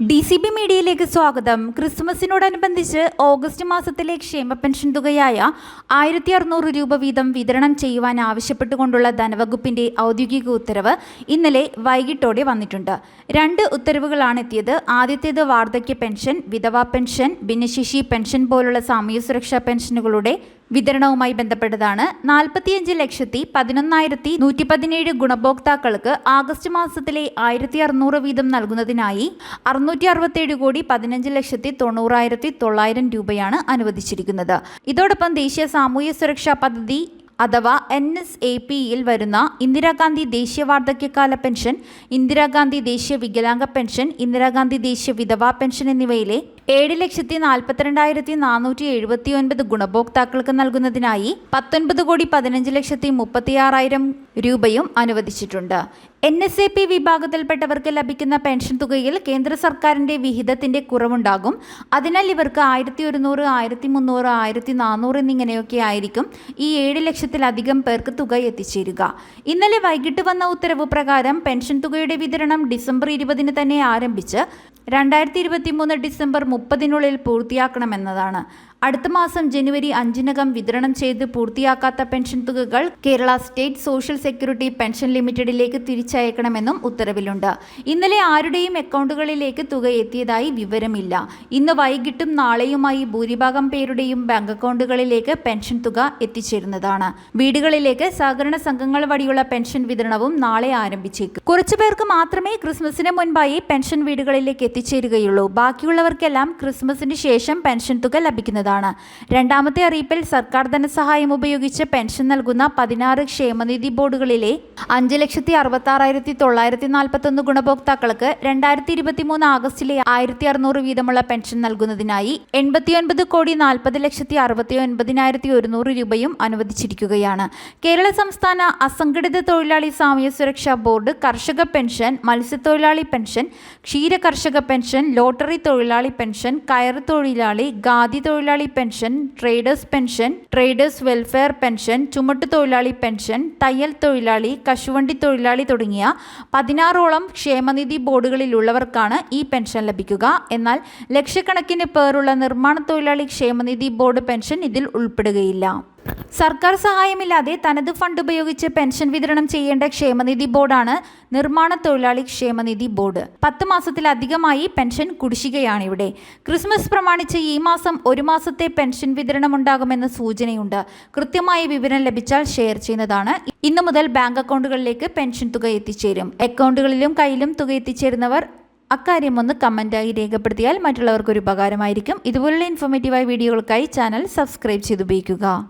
D C B മീഡിയയിലേക്ക് സ്വാഗതം. ക്രിസ്മസിനോടനുബന്ധിച്ച് August മാസത്തിലെ ക്ഷേമ പെൻഷൻ തുകയായ ആയിരത്തി അറുന്നൂറ് രൂപ വീതം വിതരണം ചെയ്യുവാൻ ആവശ്യപ്പെട്ടുകൊണ്ടുള്ള ധനവകുപ്പിന്റെ ഔദ്യോഗിക ഉത്തരവ് ഇന്നലെ വൈകിട്ടോടെ വന്നിട്ടുണ്ട്. രണ്ട് ഉത്തരവുകളാണ് എത്തിയത്. ആദ്യത്തേത് വാർദ്ധക്യ പെൻഷൻ വിധവാ പെൻഷൻ ഭിന്നശേഷി പെൻഷൻ പോലുള്ള സാമൂഹ്യ സുരക്ഷാ പെൻഷനുകളുടെ വിതരണവുമായി ബന്ധപ്പെട്ടതാണ്. നാൽപ്പത്തിയഞ്ച് ലക്ഷത്തി പതിനൊന്നായിരത്തി നൂറ്റി പതിനേഴ് ഗുണഭോക്താക്കൾക്ക് ആഗസ്റ്റ് മാസത്തിലെ ആയിരത്തി അറുന്നൂറ് വീതം നൽകുന്നതിനായി അറുന്നൂറ്റി അറുപത്തേഴ് കോടി പതിനഞ്ച് ലക്ഷത്തി തൊണ്ണൂറായിരത്തി തൊള്ളായിരം രൂപയാണ് അനുവദിച്ചിരിക്കുന്നത്. ഇതോടൊപ്പം ദേശീയ സാമൂഹ്യ സുരക്ഷാ പദ്ധതി അഥവാ എൻ എസ് എ പിയിൽ വരുന്ന ഇന്ദിരാഗാന്ധി ദേശീയ വാർദ്ധക്യകാല പെൻഷൻ ഇന്ദിരാഗാന്ധി ദേശീയ വികലാംഗ പെൻഷൻ ഇന്ദിരാഗാന്ധി ദേശീയ വിധവാ പെൻഷൻ എന്നിവയിലെ ഏഴ് ലക്ഷത്തി നാൽപ്പത്തിരണ്ടായിരത്തി നാനൂറ്റി എഴുപത്തി ഒൻപത് ഗുണഭോക്താക്കൾക്ക് നൽകുന്നതിനായി പത്തൊൻപത് കോടി പതിനഞ്ച് ലക്ഷത്തി മുപ്പത്തിയാറായിരം രൂപയും അനുവദിച്ചിട്ടുണ്ട്. എൻ എസ് എ പി വിഭാഗത്തിൽപ്പെട്ടവർക്ക് ലഭിക്കുന്ന പെൻഷൻ തുകയിൽ കേന്ദ്ര സർക്കാരിന്റെ വിഹിതത്തിന്റെ കുറവുണ്ടാകും. അതിനാൽ ഇവർക്ക് ആയിരത്തി ഒരുന്നൂറ് ആയിരത്തി മുന്നൂറ് ആയിരത്തി നാനൂറ് എന്നിങ്ങനെയൊക്കെ ആയിരിക്കും ഈ ഏഴ് ലക്ഷത്തിലധികം പേർക്ക് തുക എത്തിച്ചേരുക. ഇന്നലെ വൈകിട്ട് വന്ന ഉത്തരവ് പ്രകാരം പെൻഷൻ തുകയുടെ വിതരണം ഡിസംബർ ഇരുപതിന് തന്നെ ആരംഭിച്ച് രണ്ടായിരത്തി ഇരുപത്തി മൂന്ന് ഡിസംബർ മുപ്പതിനുള്ളിൽ പൂർത്തിയാക്കണമെന്നതാണ്. അടുത്ത മാസം ജനുവരി അഞ്ചിനകം വിതരണം ചെയ്ത് പൂർത്തിയാക്കാത്ത pension തുകകൾ Kerala state social security pension ലിമിറ്റഡിലേക്ക് തിരിച്ചയക്കണമെന്നും ഉത്തരവിലുണ്ട്. ഇന്നലെ ആരുടെയും അക്കൗണ്ടുകളിലേക്ക് തുക എത്തിയതായി വിവരമില്ല. ഇന്ന് വൈകിട്ടും നാളെയുമായി ഭൂരിഭാഗം പേരുടെയും ബാങ്ക് അക്കൗണ്ടുകളിലേക്ക് പെൻഷൻ തുക എത്തിച്ചേരുന്നതാണ്. വീടുകളിലേക്ക് സഹകരണ സംഘങ്ങൾ വഴിയുള്ള പെൻഷൻ വിതരണവും നാളെ ആരംഭിച്ചേക്കും. കുറച്ചു പേർക്ക് മാത്രമേ ക്രിസ്മസിന് മുൻപായി പെൻഷൻ വീടുകളിലേക്ക് എത്തിച്ചേരുകയുള്ളൂ. ബാക്കിയുള്ളവർക്കെല്ലാം ക്രിസ്മസിന് ശേഷം പെൻഷൻ തുക ലഭിക്കുന്നതാണ്. രണ്ടാമത്തെ അറിയിപ്പിൽ സർക്കാർ ധനസഹായം ഉപയോഗിച്ച് പെൻഷൻ നൽകുന്ന പതിനാറ് ക്ഷേമനിധി ബോർഡുകളിലെ അഞ്ച് ലക്ഷത്തി അറുപത്തി ആറായിരത്തി തൊള്ളായിരത്തി നാൽപ്പത്തൊന്ന് ഗുണഭോക്താക്കൾക്ക് രണ്ടായിരത്തി ഇരുപത്തി മൂന്ന് ആഗസ്റ്റിലെ ആയിരത്തി അറുന്നൂറ് വീതമുള്ള പെൻഷൻ നൽകുന്നതിനായി എൺപത്തിയൊൻപത് കോടി നാൽപ്പത് ലക്ഷത്തി അറുപത്തി ഒൻപതിനായിരത്തി ഒരുന്നൂറ് രൂപയും അനുവദിച്ചിരിക്കുകയാണ്. കേരള സംസ്ഥാന അസംഘടിത തൊഴിലാളി സാമൂഹ്യ സുരക്ഷാ ബോർഡ് കർഷക പെൻഷൻ മത്സ്യത്തൊഴിലാളി പെൻഷൻ ക്ഷീര കർഷക പെൻഷൻ ലോട്ടറി തൊഴിലാളി പെൻഷൻ കയർ തൊഴിലാളി ഖാദി തൊഴിലാളി pension traders pension traders welfare pension ചുമട്ടു തൊഴിലാളി പെൻഷൻ തയ്യൽ തൊഴിലാളി കശുവണ്ടി തൊഴിലാളി തുടങ്ങിയ പതിനാറോളം ക്ഷേമനിധി ബോർഡുകളിലുള്ളവർക്കാണ് ഈ പെൻഷൻ ലഭിക്കുക. എന്നാൽ ലക്ഷക്കണക്കിന് പേരുള്ള നിർമ്മാണ തൊഴിലാളി ക്ഷേമനിധി ബോർഡ് പെൻഷൻ ഇതിൽ ഉൾപ്പെടുകയില്ല. സർക്കാർ സഹായമില്ലാതെ തനത് ഫണ്ട് ഉപയോഗിച്ച് പെൻഷൻ വിതരണം ചെയ്യേണ്ട ക്ഷേമനിധി ബോർഡാണ് നിർമ്മാണ തൊഴിലാളി ക്ഷേമനിധി ബോർഡ്. പത്ത് മാസത്തിലധികമായി പെൻഷൻ കുടിശ്ശികയാണ് ഇവിടെ ക്രിസ്മസ് പ്രമാണിച്ച് ഈ മാസം ഒരു മാസത്തെ പെൻഷൻ വിതരണം ഉണ്ടാകുമെന്ന സൂചനയുണ്ട്. കൃത്യമായ വിവരം ലഭിച്ചാൽ ഷെയർ ചെയ്യുന്നതാണ്. ഇന്നു മുതൽ ബാങ്ക് അക്കൗണ്ടുകളിലേക്ക് പെൻഷൻ തുക എത്തിച്ചേരും. അക്കൗണ്ടുകളിലും കയ്യിലും തുക എത്തിച്ചേരുന്നവർ അക്കാര്യം ഒന്ന് കമന്റായി രേഖപ്പെടുത്തിയാൽ മറ്റുള്ളവർക്കൊരു ഉപകാരമായിരിക്കും. ഇതുപോലുള്ള ഇൻഫോർമേറ്റീവായ വീഡിയോകൾക്കായി ചാനൽ സബ്സ്ക്രൈബ് ചെയ്തുപയോഗിക്കുക.